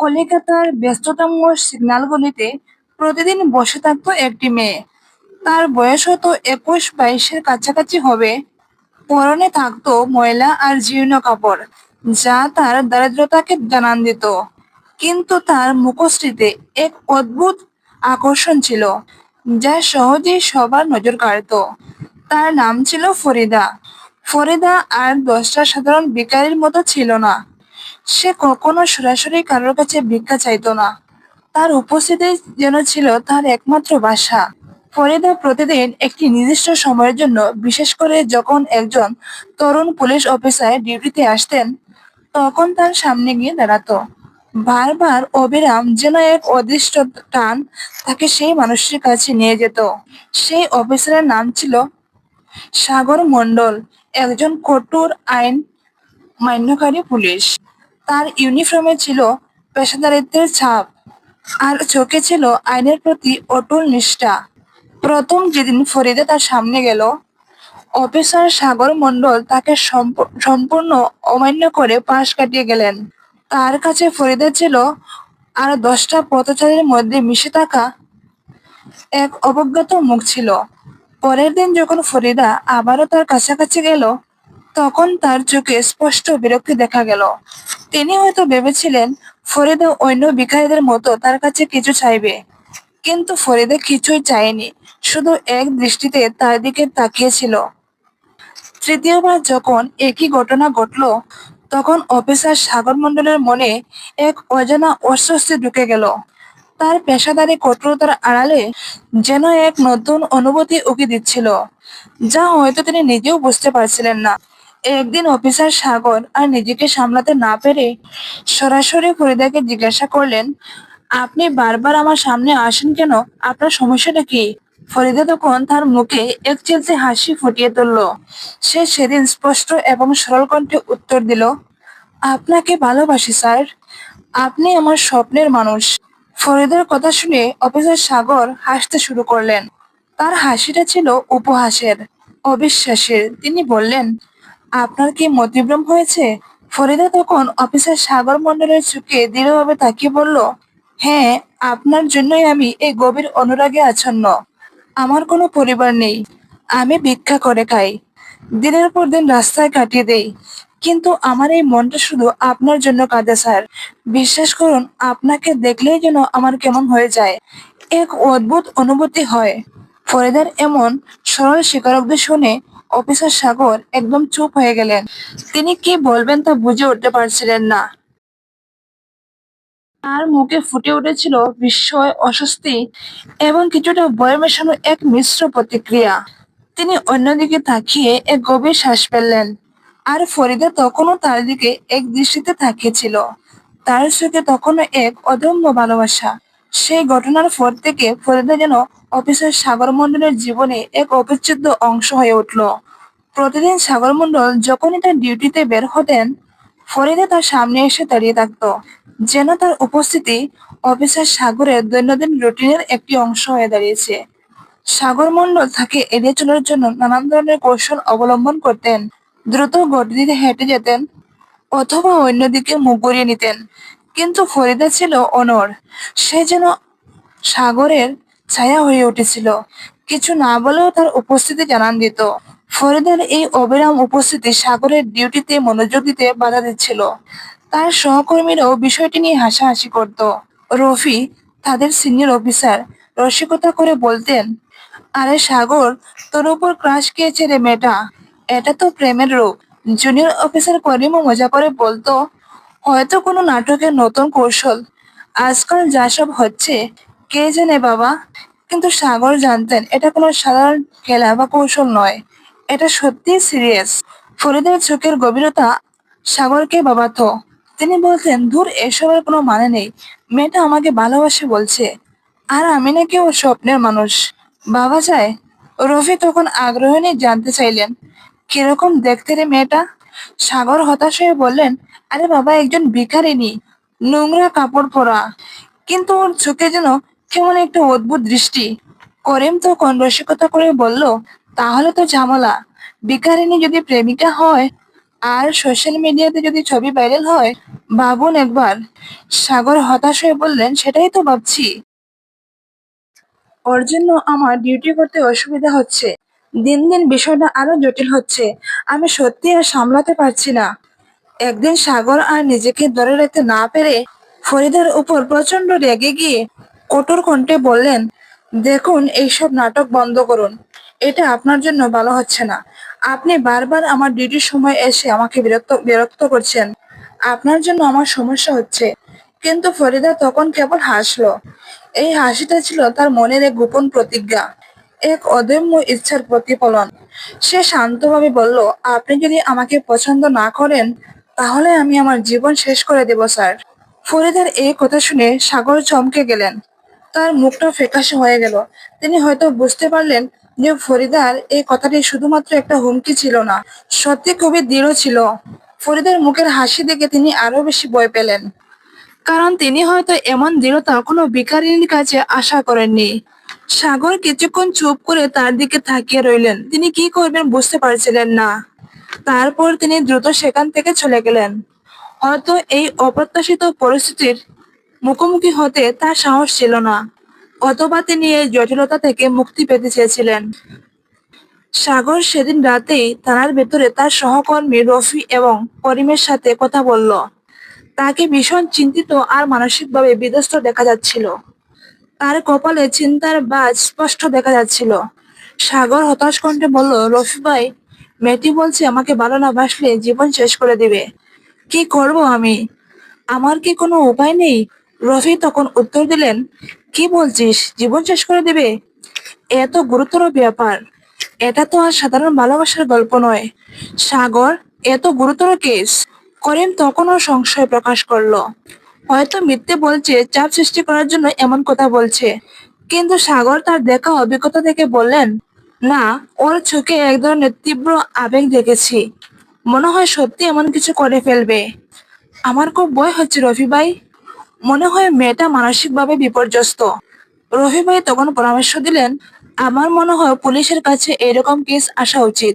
কলিকাতার ব্যস্ততম সিগন্যালগুলিতে প্রতিদিন বসে থাকত একটি মেয়ে। তার বয়স হতো একুশ বাইশের কাছাকাছি হবে। পরনে থাকতো ময়লা আর জীর্ণ কাপড়, যা তার দারিদ্রতাকে জানান দিত। কিন্তু তার মুখশ্রীতে এক অদ্ভুত আকর্ষণ ছিল, যা সহজেই সবার নজর কাড়ত। তার নাম ছিল ফরিদা। ফরিদা আর দশটা সাধারণ ভিখারির মতো ছিল না। সে কখনো সরাসরি কারোর কাছে ভিক্ষা চাইতো না। তার উপস্থিতি যেন ছিল তার একমাত্র বাসা। ফরিদা প্রতিদিন একটি নির্দিষ্ট সময়ের জন্য, বিশেষ করে যখন একজন তরুণ পুলিশ অফিসার ডিউটিতে আসতেন, তখন তার সামনে গিয়ে দাঁড়াতো। বারবার অবিরাম যেন এক অদৃষ্ট টান তাকে সেই মানুষটির কাছে নিয়ে যেত। সেই অফিসারের নাম ছিল সাগর মণ্ডল, একজন কঠোর আইন মান্যকারী পুলিশ। তার ইউনিফর্মে ছিল পেশাদারিত্বের ছাপ আর চোখে ছিল আইনের প্রতি অটল নিষ্ঠা। প্রথম যেদিন ফরিদা তার সামনে গেল, অফিসার সাগর মণ্ডল তাকে সম্প- সম্পূর্ণ অমান্য করে পাশ কাটিয়ে গেলেন। তার কাছে ফরিদা ছিল আর দশটা পথচারীর মধ্যে মিশে থাকা এক অবজ্ঞাত মুখ ছিল। পরের দিন যখন ফরিদা আবারও তার কাছাকাছি গেল, তখন তার চোখে স্পষ্ট বিরক্তি দেখা গেল। তিনি হয়তো ভেবেছিলেন, ফরিদা অন্য ভিখারিদের মতো তার কাছে কিছু চাইবে। কিন্তু ফরিদা কিছুই চায়নি, শুধু এক দৃষ্টিতে তার দিকে তাকিয়েছিল। তৃতীয়বার যখন একই ঘটনা ঘটল, তখন অফিসার সাগর মণ্ডলের মনে এক অজানা অস্বস্তি ঢুকে গেল। তার পেশাদারি কঠোরতার আড়ালে যেন এক নতুন অনুভূতি উকি দিচ্ছিল, যা হয়তো তিনি নিজেও বুঝতে পারছিলেন না। একদিন অফিসার সাগর আর নিজেকে সামলাতে না পেরে সরাসরি ফরিদাকে জিজ্ঞাসা করলেন, আপনি বারবার আমার সামনে আসেন কেন? আপনার সমস্যাটা কি? ফরিদা তখন তার মুখে এক চিলতে হাসি ফুটিয়ে তুলল। সে সেদিন স্পষ্ট এবং সরল কণ্ঠে উত্তর দিল, আপনাকে ভালোবাসি, স্যার। আপনি আমার স্বপ্নের মানুষ। ফরিদার কথা শুনে অফিসার সাগর হাসতে শুরু করলেন। তার হাসিটা ছিল উপহাসের, অবিশ্বাসের। তিনি বললেন আপনার কি মতিভ্রম হয়েছে? ফরিদা তখন অফিসের সাগর মন্ডলের চোখে দৃঢ়ভাবে তাকিয়ে বলল হ্যাঁ আপনার জন্যই আমি এই গভীর অনুরাগে আচ্ছন্ন। আমার কোনো পরিবার নেই। আমি ভিক্ষা করে খাই। দিনের পর দিন রাস্তায় কাটিয়ে দেই। কিন্তু আমার এই মনটা শুধু আপনার জন্য কাঁদে, স্যার। বিশ্বাস করুন, আপনাকে দেখলেই যেন আমার কেমন হয়ে যায়। এক অদ্ভুত অনুভূতি হয়। ফরিদার এমন সরল স্বীকারোক্তি শুনে অফিসার সাগর একদম চুপ হয়ে গেলেন। তিনি কি বলবেন তা বুঝে উঠতে পারছিলেন না। তার মুখে ফুটে উঠেছিল বিস্ময়, অস্বস্তি এবং কিছুটা ভয় মেশানো এক মিশ্র প্রতিক্রিয়া। তিনি অন্যদিকে তাকিয়ে এক গভীর শ্বাস ফেললেন। আর ফরিদা তখনও তার দিকে এক দৃষ্টিতে তাকিয়েছিল। তার চোখে তখনও এক অদম্য ভালোবাসা। সেই ঘটনার পর থেকে ফরিদা যেন অফিসার সাগর মণ্ডলের জীবনে এক অবিচ্ছেদ্য অংশ হয়ে উঠল। প্রতিদিন সাগর মণ্ডল যখনই তার ডিউটিতে বের হতেন, ফরিদা তার সামনে এসে দাঁড়িয়ে থাকতো, যেন তার উপস্থিতি অফিসার সাগরের দৈনন্দিন রুটিনের একটি অংশ হয়ে দাঁড়িয়েছে। সাগর মণ্ডল তাকে এড়িয়ে চলার জন্য নানান ধরনের কৌশল অবলম্বন করতেন, দ্রুত গতিতে হেঁটে যেতেন অথবা অন্যদিকে মুখ ঘুরিয়ে নিতেন। কিন্তু ফরিদা ছিল অনর সে যেন সাগরের ছায়া হয়ে উঠেছিল। কিছু না বলেও তার উপস্থিতি জানান দিত। ফরিদার এই অবিরাম উপস্থিতি সাগরের ডিউটিতে মনোযোগ দিতে বাধা দিচ্ছিল। তার সহকর্মীরাও বিষয়টি নিয়ে হাসাহাসি করত। রফি, তাদের সিনিয়র অফিসার রসিকতা করে বলতেন, আরে সাগর, তোর উপর ক্রাশ খেয়েছে রে মেয়েটা। এটা তো প্রেমের রূপ। জুনিয়র অফিসার করিমও মজা করে বলতো, হয়তো কোনো নাটকের নতুন কৌশল। আজকাল যা সব হচ্ছে কে জানে বাবা? কিন্তু সাগর জানতেন, এটা কোনো সাধারণ খেলা বা কৌশল নয়। এটা সত্যি সিরিয়াস ফরিদের চোখের গভীরতা সাগরকে বাবাতো। তিনি বলতেন দূর এসবের কোনো মানে নেই। মেয়েটা আমাকে ভালোবাসে বলছে। আর আমি নাকি ওর স্বপ্নের মানুষ। বাবা চায় রফি তখন আগ্রহ নিয়ে জানতে চাইলেন, কীরকম দেখতে রে মেয়েটা? সাগর হতাশ হয়ে বললেন, আরে বাবা, একজন ভিখারিনী নোংরা কাপড় পরা। কিন্তু ওর চোখে যেন কেমন একটা অদ্ভুত দৃষ্টি। করিম তখন রসিকতা করে বলল, তাহলে তো ঝামেলা। ভিখারিনী যদি প্রেমিকা হয়, আর সোশ্যাল মিডিয়াতে যদি ছবি ভাইরাল হয়, ভাবুন একবার। সাগর হতাশ হয়ে বললেন, সেটাই তো ভাবছি। ওর জন্য আমার ডিউটি করতে অসুবিধা হচ্ছে। দিন দিন বিষয়টা আরও জটিল হচ্ছে। আমি সত্যি আর সামলাতে পারছি না। একদিন সাগর আর নিজেকে ধরে রাখতে না পেরে ফরিদার উপর প্রচণ্ড রেগে গিয়ে কঠোর কণ্ঠে বললেন, দেখুন, এইসব নাটক বন্ধ করুন। এটা আপনার জন্য ভালো হচ্ছে না। আপনি বারবার আমার ডিউটির সময় এসে আমাকে বিরক্ত বিরক্ত করছেন। আপনার জন্য আমার সমস্যা হচ্ছে। কিন্তু ফরিদা তখন কেবল হাসলো। এই হাসিটা ছিল তার মনের এক গোপন প্রতিজ্ঞা, এক অদম্য ইচ্ছার প্রতিফলন। সে শান্তভাবে বলল, আপনি যদি আমাকে পছন্দ না করেন, তাহলে আমি আমার জীবন শেষ করে দেব, স্যার। ফরিদার এই কথা শুনে সাগর চমকে গেলেন। তার মুখটা ফ্যাকাশে হয়ে গেল। তিনি হয়তো বুঝতে পারলেন যে ফরিদার এই কথাটি শুধুমাত্র একটা হুমকি ছিল না, সত্যি খুবই দৃঢ় ছিল। ফরিদার মুখের হাসি দেখে তিনি আরও বেশি ভয় পেলেন। কারণ তিনি হয়তো এমন দৃঢ়তা কোনো ভিখারিনীর কাছে আশা করেননি। সাগর কিছুক্ষণ চুপ করে তার দিকে তাকিয়ে রইলেন। তিনি কি করবেন বুঝতে পারছিলেন না। তারপর তিনি দ্রুত সেখান থেকে চলে গেলেন। হয়তো এই অপ্রত্যাশিত পরিস্থিতির মুখোমুখি হতে তার সাহস ছিল না, অথবা তিনি এই জটিলতা থেকে মুক্তি পেতে চেয়েছিলেন। সাগর সেদিন রাতেই থানার ভেতরে তার সহকর্মী রফি এবং করিমের সাথে কথা বলল। তাকে ভীষণ চিন্তিত আর মানসিকভাবে বিধ্বস্ত দেখা যাচ্ছিল। তার কপালে চিন্তার বাজ স্পষ্ট দেখা যাচ্ছিল। সাগর হতাশ কণ্ঠে বলল, রফি ভাই, মেয়েটি বলছে আমাকে ভালো না বাসলে জীবন শেষ করে দিবে। কি করব আমি? আমার কি কোনো উপায় নেই? রফি তখন উত্তর দিলেন, কি বলছিস? জীবন শেষ করে দিবে? এত গুরুতর ব্যাপার। এটা তো আর সাধারণ ভালোবাসার গল্প নয়। সাগর, এত গুরুতর কেস? করিম তখনও সংশয় প্রকাশ করল। হয়তো মিথ্যে বলছে, চাপ সৃষ্টি করার জন্য এমন কথা বলছে। কিন্তু সাগর তার দেখা অভিজ্ঞতা থেকে বললেন, না, ওর চোখে এক ধরনের তীব্র আবেগ দেখেছি। মনে হয় সত্যি এমন কিছু করে ফেলবে। আমার খুব ভয় হচ্ছে রফি ভাই। মনে হয় মেয়েটা মানসিকভাবে বিপর্যস্ত। রফি ভাই তখন পরামর্শ দিলেন, আমার মনে হয় পুলিশের কাছে এরকম কেস আসা উচিত।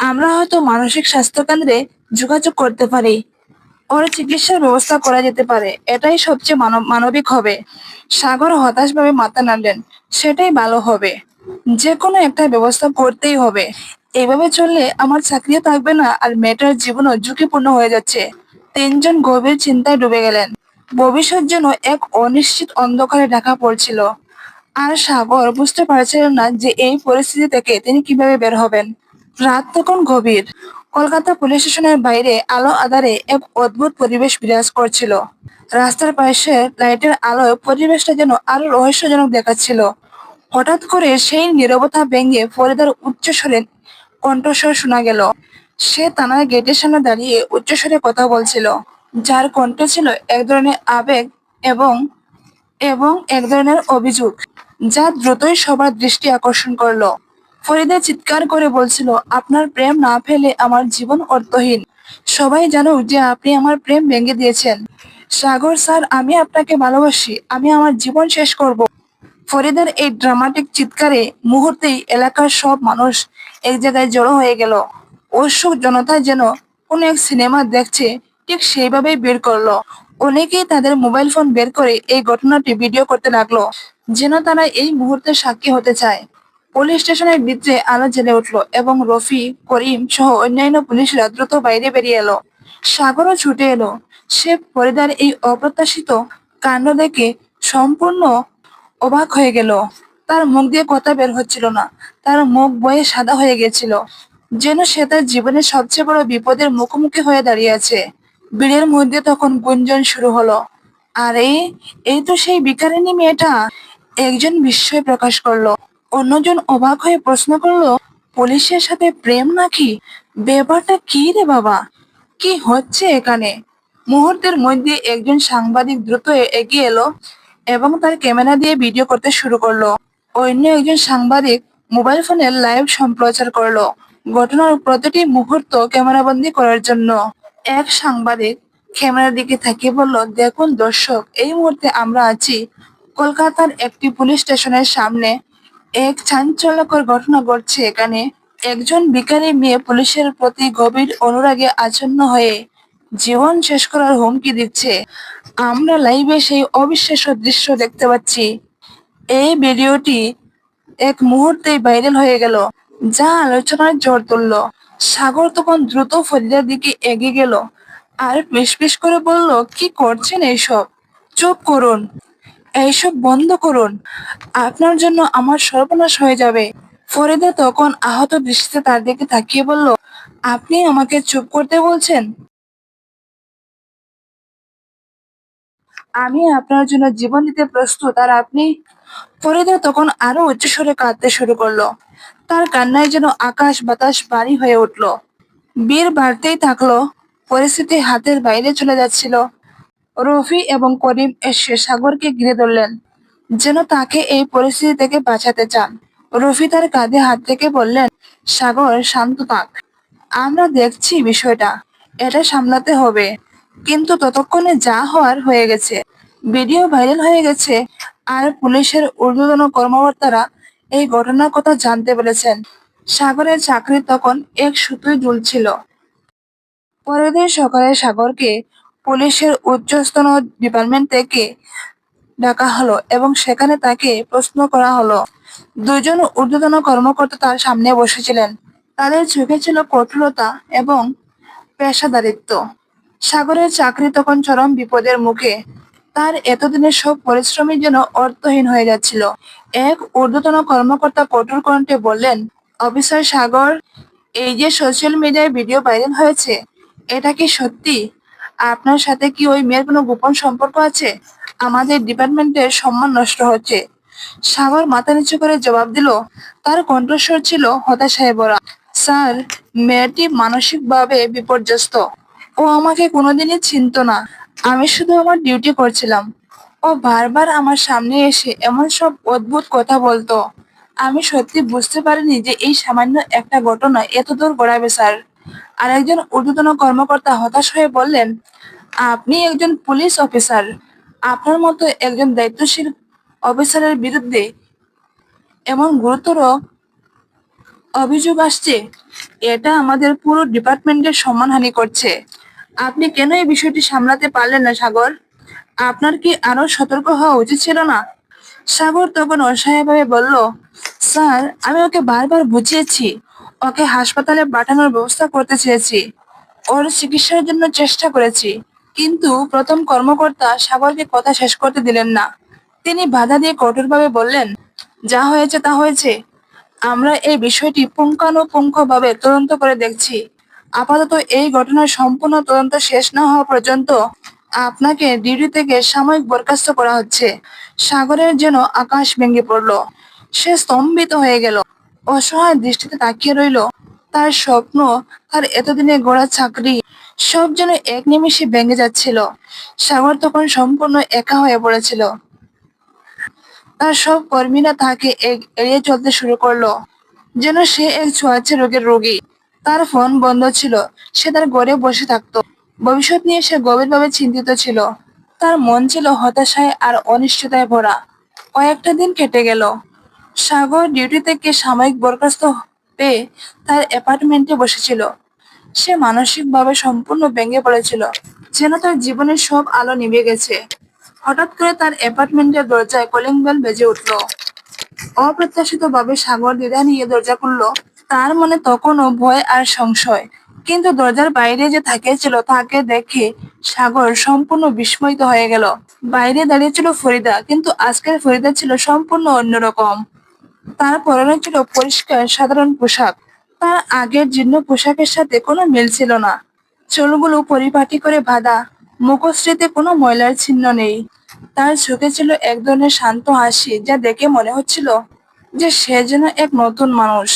আমরা হয়তো মানসিক স্বাস্থ্য কেন্দ্রে যোগাযোগ করতে পারি। ওর চিকিৎসার ব্যবস্থা করা যেতে পারে। এটাই সবচেয়ে মানব, মানবিক হবে। সাগর হতাশভাবে মাথা নাড়লেন, সেটাই ভালো হবে। যে কোনো একটা ব্যবস্থা করতেই হবে। এভাবে চললে আমার চাকরিও থাকবে না আর মেয়েটার জীবনও ঝুঁকিপূর্ণ হয়ে যাচ্ছে। তিনজন গভীর চিন্তায় ডুবে গেলেন। ভবিষ্যৎ যেন এক অনিশ্চিত অন্ধকারে ঢাকা পড়ছিল। আর সাগর বুঝতে পারছিলেন না যে এই পরিস্থিতি থেকে তিনি কীভাবে বের হবেন। রাত তখন গভীর। কলকাতা পুলিশ স্টেশনের বাইরে আলো আধারে এক অদ্ভুত পরিবেশ বিরাজ করছিল। রাস্তার পাশে লাইটের আলোয় পরিবেশটা যেন আরও রহস্যজনক দেখাচ্ছিল। হঠাৎ করে সেই নীরবতা ভেঙে ফরিদার উচ্চস্বরে কণ্ঠস্বর শোনা গেল। সে থানার গেটের সামনে দাঁড়িয়ে উচ্চস্বরে কথা বলছিল। যার কণ্ঠ ছিল এক ধরনের আবেগ এবং এবং এক ধরনের অভিযোগ, যা দ্রুতই সবার দৃষ্টি আকর্ষণ করল। ফরিদা চিৎকার করে বলছিল, আপনার প্রেম না ফেলে আমার জীবন অর্থহীন। সবাই জানুক যে আপনি আমার প্রেম ভেঙে দিয়েছেন। সাগর স্যার, আমি আপনাকে ভালোবাসি। আমি আমার জীবন শেষ করব। ফরিদার এই ড্রামাটিক চিৎকারে মুহূর্তেই এলাকার সব মানুষ এক জায়গায় জড়ো হয়ে গেল। উৎসুক জনতা যেন কোন এক সিনেমা দেখছে ঠিক সেইভাবেই বের করল। অনেকেই তাদের মোবাইল ফোন বের করে এই ঘটনাটি ভিডিও করতে লাগল, যেন তারা এই মুহূর্তে সাক্ষী হতে চায়। পুলিশ স্টেশনের ভিতরে আলো জ্বেলে উঠল এবং রফি, করিম সহ অন্যান্য পুলিশরা দ্রুত বাইরে বেরিয়ে এলো। সাগরও ছুটে এলো। সে ফরিদার এই অপ্রত্যাশিত কাণ্ড দেখে সম্পূর্ণ অবাক হয়ে গেল। তার মুখ দিয়ে কথা বের হচ্ছিল না। তার মুখ বয়ে সাদা হয়ে গেছিল, যেন সে তার জীবনের সবচেয়ে বড় বিপদের মুখোমুখি হয়ে দাঁড়িয়ে আছে। ভিড়ের মধ্যে তখন গুঞ্জন শুরু হলো। আরে, এই তো সেই বিকারিনী মেয়েটা। একজন বিস্ময় প্রকাশ করল। অন্যজন অবাক হয়ে প্রশ্ন করল, পুলিশের সাথে প্রেম নাকি? ব্যাপারটা কি রে বাবা? কি হচ্ছে এখানে? মুহূর্তের মধ্যে একজন সাংবাদিক দ্রুত এগিয়ে এলো এবং তার ক্যামেরা দিয়ে ভিডিও করতে শুরু করল। অন্য একজন সাংবাদিক মোবাইল ফোনে লাইভ সম্প্রচার করল। ঘটনার প্রতিটি মুহূর্ত ক্যামেরাবন্দি করার জন্য। এক সাংবাদিক ক্যামেরার দিকে তাকিয়ে বলল, দেখুন দর্শক, এই মুহূর্তে আমরা আছি কলকাতার একটি পুলিশ স্টেশনের সামনে। এক চাঞ্চল্যকর ঘটনা ঘটছে এখানে। একজন ভিখারি মেয়ে পুলিশের প্রতি গভীর অনুরাগে আচ্ছন্ন হয়ে জীবন শেষ করার হুমকি দিচ্ছে। আমরা লাইভে সেই অবিশ্বাস্য দৃশ্য দেখতে পাচ্ছি। এই ভিডিওটি এক মুহূর্তেই ভাইরাল হয়ে গেল, যা আলোচনার জোর তুলল। সাগর তখন দ্রুত ফরিদার দিকে এগিয়ে গেল আর পিস করে বলল, কি করছেন এইসব? চুপ করুন। এইসব বন্ধ করুন। আপনার জন্য আমার সর্বনাশ হয়ে যাবে। ফরিদা তখন আহত দৃষ্টিতে তার দিকে তাকিয়ে বলল, আপনি আমাকে চুপ করতে বলছেন? আমি আপনার জন্য জীবন দিতে প্রস্তুত, আর আপনি ফরিদা তখন আরও উচ্চস্বরে কাঁদতে শুরু করল। তার কান্নায় যেন আকাশ বাতাস ভারী হয়ে উঠল। বীর বাড়তেই থাকল, পরিস্থিতি হাতের বাইরে চলে যাচ্ছিল। রফি এবং করিম এসে সাগরকে ঘিরে ধরলেন, যেন তাকে এই পরিস্থিতি থেকে বাঁচাতে চান। রফি তার কাঁধে হাত থেকে বললেন, সাগর, শান্ত থাক। আমরা দেখছি বিষয়টা। এটা সামলাতে হবে। কিন্তু ততক্ষণে যা হওয়ার হয়ে গেছে। ভিডিও ভাইরাল হয়ে গেছে আর পুলিশের ঊর্ধ্বতন কর্মকর্তারা এই ঘটনার কথা জানতে পেরেছেন। সাগরের চাকরি তখন এক সুতোই ঝুলছিল পরের দিন সকালে সাগরকে পুলিশের উচ্চস্তন ডিপার্টমেন্ট থেকে ডাকা হলো এবং সেখানে তাকে প্রশ্ন করা হলো। দুজন ঊর্ধ্বতন কর্মকর্তা তার সামনে বসেছিলেন। তাদের চোখে ছিল কঠোরতা এবং পেশাদারিত্ব। সাগরের চাকরি তখন চরম বিপদের মুখে। তার এতদিনের সব পরিশ্রমের জন্য অর্থহীন হয়ে যাচ্ছিল। এক ঊর্ধ্বতন কর্মকর্তা কঠোর কণ্ঠে বললেন, অফিসার সাগর, এই যে সোশ্যাল মিডিয়ায় ভিডিও ভাইরাল হয়েছে, এটা কি সত্যি? আপনার সাথে কি ওই মেয়ের কোনো গোপন সম্পর্ক আছে? আমাদের ডিপার্টমেন্টের সম্মান নষ্ট হচ্ছে। সাগর মাথা নিচু করে জবাব দিল, তার কণ্ঠস্বর ছিল হতাশায় ভরা। স্যার, মেয়েটি মানসিকভাবে বিপর্যস্ত। ও আমাকে কোনোদিনই চিনত না। আমি শুধু আমার ডিউটি করছিলাম। ও বারবার আমার সামনে এসে এমন সব অদ্ভুত কথা বলতো। আমি সত্যি বুঝতে পারিনি যে এই সামান্য একটা ঘটনা এত দূর গড়াবে, স্যার। আর একজন ঊর্ধ্বতন কর্মকর্তা হতাশ হয়ে বললেন, আপনি একজন পুলিশ অফিসার। আপনার মতো একজন দায়িত্বশীল অফিসারের বিরুদ্ধে এমন গুরুতর অভিযোগ আসছে। এটা আমাদের পুরো ডিপার্টমেন্টের সম্মানহানি করছে। আপনি কেন এই বিষয়টি সামলাতে পারলেন না, সাগর? আপনার কি আরও সতর্ক হওয়া উচিত ছিল না? সাগর তখন অসহায়ভাবে বলল, স্যার, আমি ওকে বারবার বুঝিয়েছি। ওকে হাসপাতালে পাঠানোর ব্যবস্থা করতে চেয়েছি। ওর চিকিৎসার জন্য চেষ্টা করেছি। কিন্তু প্রথম কর্মকর্তা সাগরকে কথা শেষ করতে দিলেন না। তিনি বাধা দিয়ে কঠোরভাবে বললেন, যা হয়েছে তা হয়েছে। আমরা এই বিষয়টি পুঙ্খানুপুঙ্খভাবে তদন্ত করে দেখছি। আপাতত এই ঘটনার সম্পূর্ণ তদন্ত শেষ না হওয়া পর্যন্ত আপনাকে ডিউটি থেকে সাময়িক বরখাস্ত করা হচ্ছে। সাগরের যেন আকাশ ভেঙে পড়ল। সে স্তম্ভিত হয়ে গেল। অসহায় দৃষ্টিতে তাকিয়ে রইল। তার স্বপ্ন, তার এতদিনে গোড়া চাকরি, সব যেন এক নিমিষে ভেঙে যাচ্ছিল। সাগর তখন সম্পূর্ণ একা হয়ে পড়েছিল। তার সব কর্মীরা তাকে এড়িয়ে চলতে শুরু করল। যেন সে এক ছোঁয়াচে রোগের রোগী। তার ফোন বন্ধ ছিল। সে তার ঘরে বসে থাকতো। ভবিষ্যৎ নিয়ে সে গভীরভাবে চিন্তিত ছিল। তার মন ছিল হতাশায় আর অনিশ্চয়তায় ভরা। কয়েকটা দিন কেটে গেল। সাগর ডিউটি থেকে সাময়িক বরখাস্ত পেয়ে তার অ্যাপার্টমেন্টে বসেছিল। সে মানসিকভাবে সম্পূর্ণ ভেঙে পড়েছিল, যেন তার জীবনের সব আলো নিভে গেছে। হঠাৎ করে তার অ্যাপার্টমেন্টের দরজায় কলিং বেল বেজে উঠল। অপ্রত্যাশিত ভাবে সাগর দ্বিধা নিয়ে দরজা খুললো। তার মনে তখনও ভয় আর সংশয়। কিন্তু দরজার বাইরে যে তাকিয়েছিল তাকে দেখে সাগর সম্পূর্ণ বিস্ময়িত হয়ে গেল। বাইরে দাঁড়িয়ে ছিল ফরিদা, কিন্তু আজকের ফরিদা ছিল সম্পূর্ণ অন্যরকম। তার পরনে ছিল পরিষ্কার সাধারণ পোশাক। তার আগের জীর্ণ পোশাকের সাথে কোনো মিল ছিল না। চুলগুলো পরিপাটি করে বাঁধা, মুখশ্রীতে কোনো ময়লার চিহ্ন নেই। তার চোখে ছিল এক ধরনের শান্ত হাসি, যা দেখে মনে হচ্ছিল যে সে যেন এক নতুন মানুষ।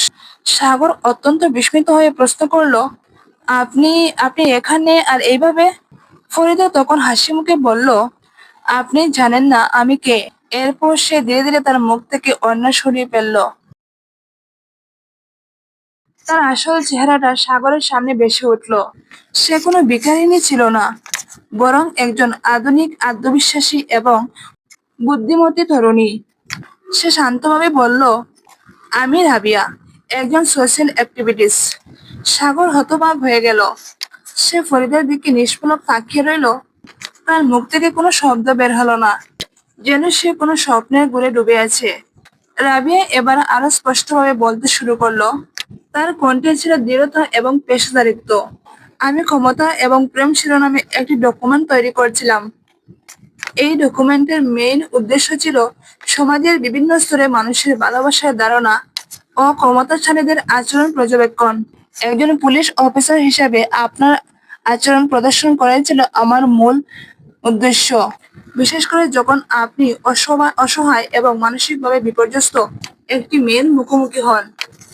সাগর অত্যন্ত বিস্মিত হয়ে প্রশ্ন করল, আপনি আপনি এখানে আর এইভাবে? ফরিদা তখন হাসি মুখে বলল, আপনি জানেন না আমি কে? এরপর সে ধীরে ধীরে তার মুখ থেকে অন্য সরিয়ে ফেলল। তার আসল চেহারাটা সাগরের সামনে ভেসে উঠল। সে কোনো ভিখারিনী ছিল না, বরং একজন আধুনিক, আত্মবিশ্বাসী এবং বুদ্ধিমতী তরুণী। সে শান্তভাবে বলল, আমি রাবিয়া, একজন সোশ্যাল অ্যাক্টিভিটিস সাগর হতবাক হয়ে গেল। সে ফরিদের দিকে নিষ্পলক তাকিয়ে রইল। তার মুখ থেকে কোনো শব্দ বের হলো না, যেন সে কোনো স্বপ্নের ঘুরে ডুবে আছে। রাবিয়া এবার আরও স্পষ্টভাবে বলতে শুরু করল, তার কণ্ঠে ছিল দৃঢ়তা এবং পেশাদারিত্ব। আমি ক্ষমতা এবং প্রেম শিরোনামে একটি ডকুমেন্ট তৈরি করছিলাম। এই ডকুমেন্টের মেইন উদ্দেশ্য ছিল সমাজের বিভিন্ন স্তরে মানুষের ভালোবাসার ধারণা ও ক্ষমতাশালীদের আচরণ পর্যবেক্ষণ। একজন পুলিশ অফিসার হিসাবে আপনার আচরণ প্রদর্শন করাই ছিল আমার মূল উদ্দেশ্য। বিশেষ করে যখন আপনি অসহায় এবং মানসিকভাবে বিপর্যস্ত একটি মেয়ের মুখোমুখি হন,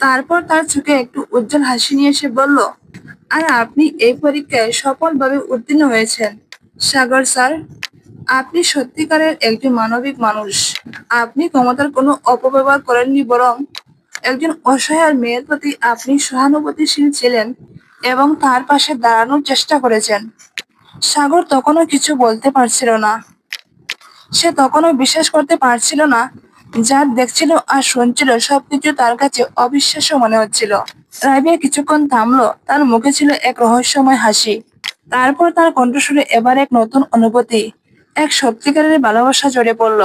তারপর তার চোখে একটু উজ্জ্বল হাসি নিয়ে এসে বলল, আর আপনি এই পরীক্ষায় সফলভাবে উত্তীর্ণ হয়েছেন। সাগর স্যার আপনি সত্যিকারের একজন মানবিক মানুষ। আপনি ক্ষমতার কোনো অপব্যবহার করেননি বরং একজন অসহায় মেয়ের প্রতি আপনি সহানুভূতিশীল ছিলেন এবং তার পাশে দাঁড়ানোর চেষ্টা করেছেন। সাগর তখনও কিছু বলতে পারছিল না। সে তখনও বিশ্বাস করতে পারছিল না, যা দেখছিল আর শুনছিল সবকিছু তার কাছে অবিশ্বাস্য মনে হচ্ছিল। রাবিয়া কিছুক্ষণ থামলো, তার মুখে ছিল এক রহস্যময় হাসি। তারপর তার কণ্ঠস্বরে এবার এক নতুন অনুভূতি। এক সত্যিকারের ভালোবাসা জড়ে পড়ল।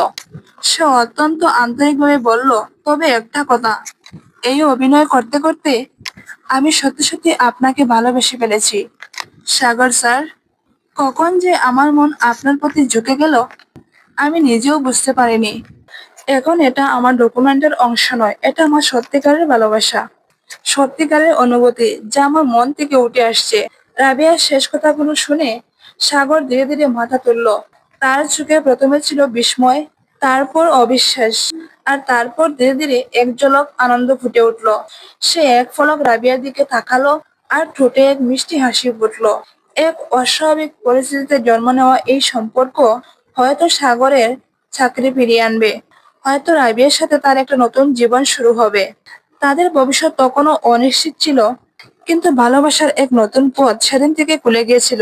সে অত্যন্ত আন্তরিকভাবে বলল, তবে একটা কথা, এই অভিনয় করতে করতে আমি সত্যি সত্যি আপনাকে ভালোবেসে ফেলেছি। সাগর স্যার, কখন যে আমার মন আপনার প্রতি ঝুঁকে গেল, আমি নিজেও বুঝতে পারিনি। এখন এটা আমার ডকুমেন্টের অংশ নয়, এটা আমার সত্যিকারের ভালোবাসা। সত্যিকারের অনুভূতি যা আমার মন থেকে উঠে আসছে। রাবিয়ার শেষ কথাগুলো শুনে সাগর ধীরে ধীরে মাথা তুলল। তার চোখে প্রথমে ছিল বিস্ময়, তারপর অবিশ্বাস, আর তারপর ধীরে ধীরে এক ঝলক আনন্দ ফুটে উঠল। সে এক ফলক রাবিয়ার দিকে তাকালো আর ঠোঁটে এক মিষ্টি হাসি ফুটলো। এক অস্বাভাবিক পরিস্থিতিতে জন্ম নেওয়া এই সম্পর্ক হয়তো সাগরের চাকরি ফিরিয়ে আনবে, হয়তো রাবিয়ার সাথে তার একটা নতুন জীবন শুরু হবে। তাদের ভবিষ্যৎ তখনও অনিশ্চিত ছিল কিন্তু ভালোবাসার এক নতুন পথ সেদিন থেকে খুলে গিয়েছিল,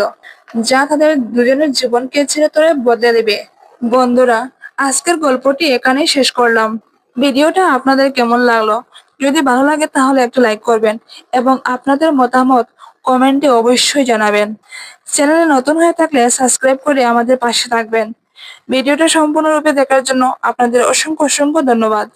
যা তাদের দুজনের জীবনকে ছেড়ে চিরতরে বদলে দেবে। বন্ধুরা, আজকের গল্পটি এখানেই শেষ করলাম। ভিডিওটা আপনাদের কেমন লাগল? যদি ভালো লাগে তাহলে একটা লাইক করবেন এবং আপনাদের মতামত কমেন্টে অবশ্যই জানাবেন। চ্যানেলে নতুন হয়ে থাকলে সাবস্ক্রাইব করে আমাদের পাশে থাকবেন। ভিডিওটা সম্পূর্ণরূপে দেখার জন্য আপনাদের অসংখ্য অসংখ্য ধন্যবাদ।